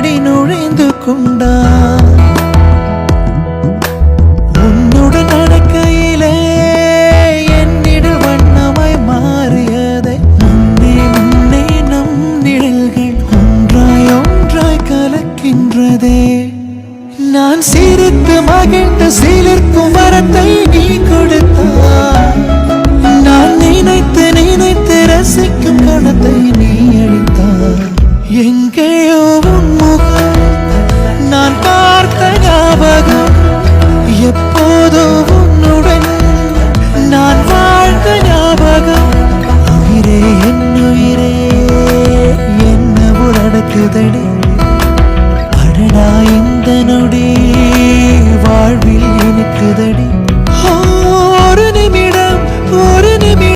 தேடி நுழைந்து கொண்டான். உன்னுடன் நடக்கையிலே என்னிட வண்ணமாய் மாறியதை முன்னே முன்னே நம் நிழல்கள் ஒன்றாய் ஒன்றாய் கலக்கின்றதே. நான் சிரித்து மகிழ்ந்து சிலிர்க்கும் நான் இந்த நொடி